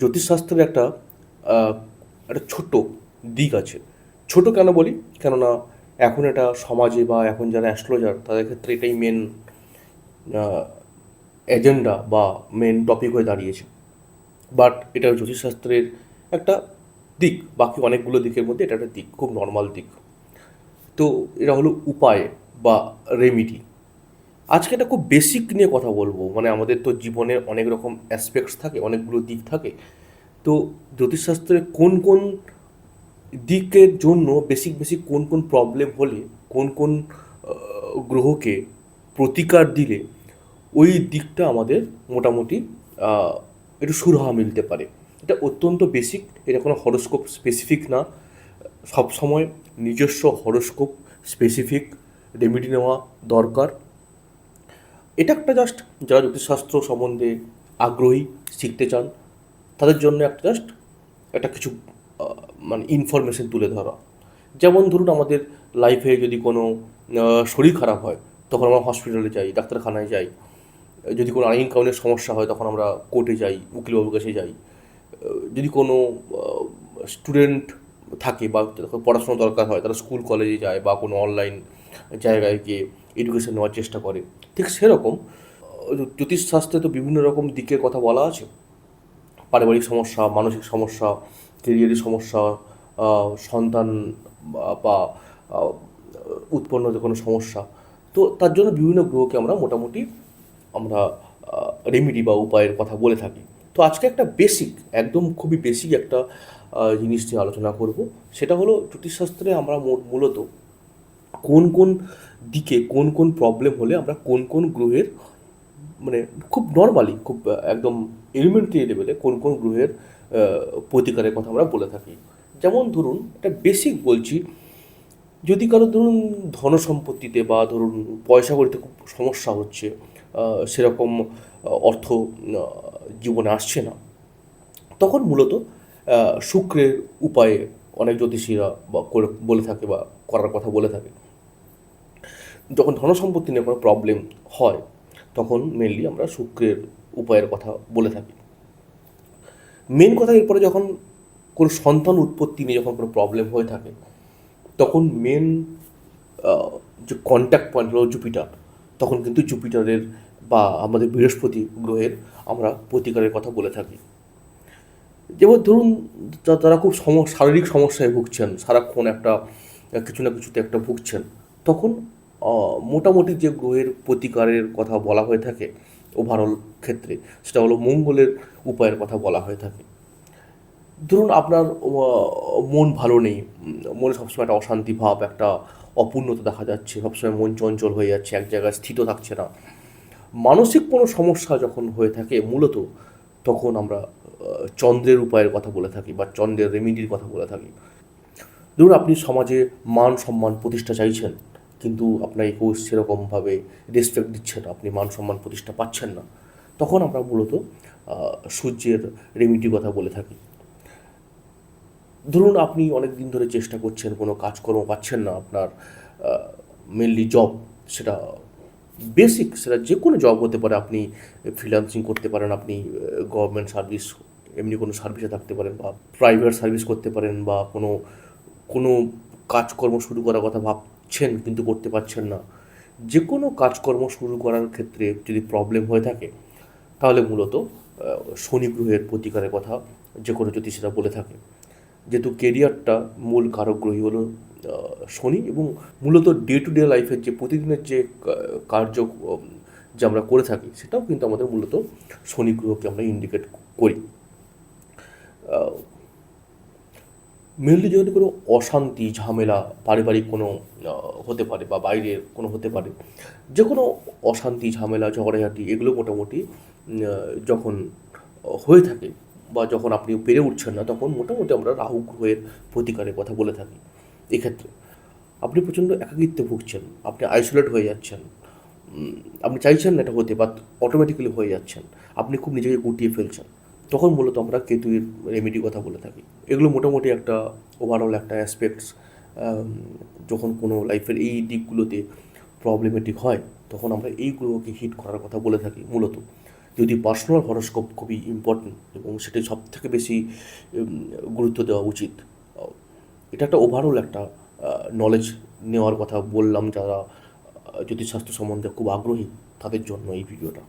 জ্যোতিষশাস্ত্রের একটা একটা ছোট্ট দিক আছে। ছোট কেন বলি? কেননা এখন এটা সমাজে বা এখন যারা অ্যাস্ট্রোলজার তাদের ক্ষেত্রে এটাই মেন এজেন্ডা বা মেন টপিক হয়ে দাঁড়িয়েছে। বাট এটা জ্যোতিষশাস্ত্রের একটা দিক, বাকি অনেকগুলো দিকের মধ্যে এটা একটা দিক, খুব নর্মাল দিক। তো এটা হলো উপায় বা রেমিডি আজকে এটা খুব বেসিক নিয়ে কথা বলব। মানে আমাদের তো জীবনের অনেক রকম অ্যাসপেক্টস থাকে, অনেকগুলো দিক থাকে। তো জ্যোতিষশাস্ত্রে কোন কোন দিকের জন্য বেসিক বেসিক কোন কোন প্রবলেম হলে, কোন কোন গ্রহকে প্রতিকার দিলে ওই দিকটা আমাদের মোটামুটি একটু সুরাহা মিলতে পারে। এটা অত্যন্ত বেসিক এটা কোনো হরোস্কোপ স্পেসিফিক না। সবসময় নিজস্ব হরোস্কোপ স্পেসিফিক রেমেডি নেওয়া দরকার। এটা একটা জাস্ট যারা জ্যোতিষশাস্ত্র সম্বন্ধে আগ্রহী, শিখতে চান, তাদের জন্য একটা জাস্ট একটা কিছু মানে ইনফরমেশন তুলে ধরা। যেমন ধরুন আমাদের লাইফে যদি কোনো শরীর খারাপ হয়, তখন আমরা হসপিটালে যাই, ডাক্তারখানায় যাই। যদি কোনো আইন কানুনের সমস্যা হয়, তখন আমরা কোর্টে যাই, উকিলবাবুর কাছে যাই। যদি কোনো স্টুডেন্ট থাকে বা পড়াশোনা দরকার হয়, তারা স্কুল কলেজে যায় বা কোনো অনলাইন জায়গায় গিয়ে এডুকেশন নেওয়ার চেষ্টা করে। ঠিক সেরকম জ্যোতিষশাস্ত্রে তো বিভিন্ন রকম দিকের কথা বলা আছে। পারিবারিক সমস্যা, মানসিক সমস্যা কেরিয়ারের সমস্যা সন্তান বা- উৎপন্ন যে কোনো সমস্যা। তো তার জন্য বিভিন্ন গ্রহকে আমরা মোটামুটি আমরা রেমিডি বা উপায়ের কথা বলে থাকি। তো আজকে একটা বেসিক একদম খুবই বেসিক একটা জিনিস নিয়ে আলোচনা করব। সেটা হলো জ্যোতিষশাস্ত্রে আমরা মূলত কোন কোন দিকে কোন কোন প্রবলেম হলে আমরা কোন কোন গ্রহের মানে খুব নর্মালি খুব একদম এলিমেন্টারি লেভেলে কোন কোন গ্রহের প্রতিকারের কথা আমরা বলে থাকি। যেমন ধরুন, একটা বেসিক বলছি, যদি কারও ধরুন ধন সম্পত্তিতে বা ধরুন পয়সা করিতে খুব সমস্যা হচ্ছে সেরকম অর্থ জীবনে আসছে না, তখন মূলত শুক্রের উপায়ে অনেক জ্যোতিষীরা বা বলে থাকে বা করার কথা বলে থাকে। যখন ধনসম্পত্তি নিয়ে কোনো প্রবলেম হয়, তখন মেনলি আমরা শুক্রের উপায়ের কথা বলে থাকি। মেন কথা এরপরে যখন কোনো সন্তান উৎপত্তি নিয়ে যখন কোনো প্রবলেম হয়ে থাকে, তখন মেন যে কন্ট্যাক্ট পয়েন্ট হলো জুপিটার তখন কিন্তু জুপিটারের বা আমাদের বৃহস্পতি গ্রহের আমরা প্রতিকারের কথা বলে থাকি। যেমন ধরুন তারা খুব সম শারীরিক সমস্যায় ভুগছেন, সারাক্ষণ একটা, কিছু না কিছুতে একটা ভুগছেন, তখন মোটামুটি যে গ্রহের প্রতিকারের কথা বলা হয়ে থাকে ওভারঅল ক্ষেত্রে, সেটা হলো মঙ্গলের উপায়ের কথা বলা হয়ে থাকে। ধরুন আপনার মন ভালো নেই মনে সবসময় একটা অশান্তি ভাব, একটা অপূর্ণতা দেখা যাচ্ছে, সবসময় মন চঞ্চল হয়ে যাচ্ছে, এক জায়গায় স্থিত থাকছে না। মানসিক কোনো সমস্যা যখন হয়ে থাকে, মূলত তখন আমরা চন্দ্রের উপায়ের কথা বলে থাকি বা চন্দ্রের রেমিডির কথা বলে থাকি। ধরুন আপনি সমাজে মান সম্মান প্রতিষ্ঠা চাইছেন কিন্তু আপনাকে কেউ সেরকমভাবে রেসপেক্ট দিচ্ছে না, আপনি মান সম্মান প্রতিষ্ঠা পাচ্ছেন না। তখন আমরা মূলত সূর্যের রেমিডির কথা বলে থাকি। ধরুন আপনি অনেক দিন ধরে চেষ্টা করছেন, কোনো কাজকর্ম পাচ্ছেন না আপনার মেনলি জব সেটা বেসিক সেটা যে কোনো জব হতে পারে। আপনি ফ্রিল্যান্সিং করতে পারেন, আপনি গভর্নমেন্ট সার্ভিস এমনি কোনো সার্ভিসে থাকতে পারেন বা প্রাইভেট সার্ভিস করতে পারেন বা কোনো কোনো কাজকর্ম শুরু করার কথা ভাবছেন কিন্তু করতে পারছেন না। যে কোনো কাজকর্ম শুরু করার ক্ষেত্রে যদি প্রবলেম হয়ে থাকে, তাহলে মূলত শনি গ্রহের প্রতিকারের কথা যে কোনো জ্যোতিষীরা বলে থাকে যেহেতু কেরিয়ারটা মূল কারক গ্রহী হলো শনি এবং মূলত ডে টু ডে লাইফের যে প্রতিদিনের যে কার্য যে আমরা করে থাকি, সেটাও কিন্তু আমাদের মূলত শনি গ্রহকে আমরা ইন্ডিকেট করি। মেনলি যদি কোনো অশান্তি, ঝামেলা, পারিবারিক কোনো হতে পারে বা বাইরের কোনো হতে পারে যে কোনো অশান্তি, ঝামেলা, ঝগড়াঝাটি এগুলো মোটামুটি যখন হয়ে থাকে বা যখন আপনি পেরে উঠছেন না, তখন মোটামুটি আমরা রাহু গ্রহের প্রতিকারের কথা বলে থাকি এক্ষেত্রে। আপনি প্রচণ্ড একাকিত্বে ভুগছেন, আপনি আইসোলেট হয়ে যাচ্ছেন আপনি চাইছেন না এটা হতে বাট অটোমেটিক্যালি হয়ে যাচ্ছেন। আপনি খুব নিজেকে গুটিয়ে ফেলছেন। তখন মূলত আমরা কেতুর রেমেডি কথা বলে থাকি। এগুলো মোটামুটি একটা ওভারঅল একটা অ্যাসপেক্টস যখন কোনো লাইফের এই দিকগুলোতে প্রবলেমেটিক হয় তখন আমরা এই গ্রহকে হিট করার কথা বলে থাকি মূলত। যদি পার্সোনাল হরস্কোপ খুবই ইম্পর্টেন্ট এবং সেটা সব থেকে বেশি গুরুত্ব দেওয়া উচিত। এটা একটা ওভারঅল একটা নলেজ নেওয়ার কথা বললাম যারা আহ, জ্যোতিষশাস্ত্র সম্বন্ধে খুব আগ্রহী তাদের জন্য এই ভিডিওটা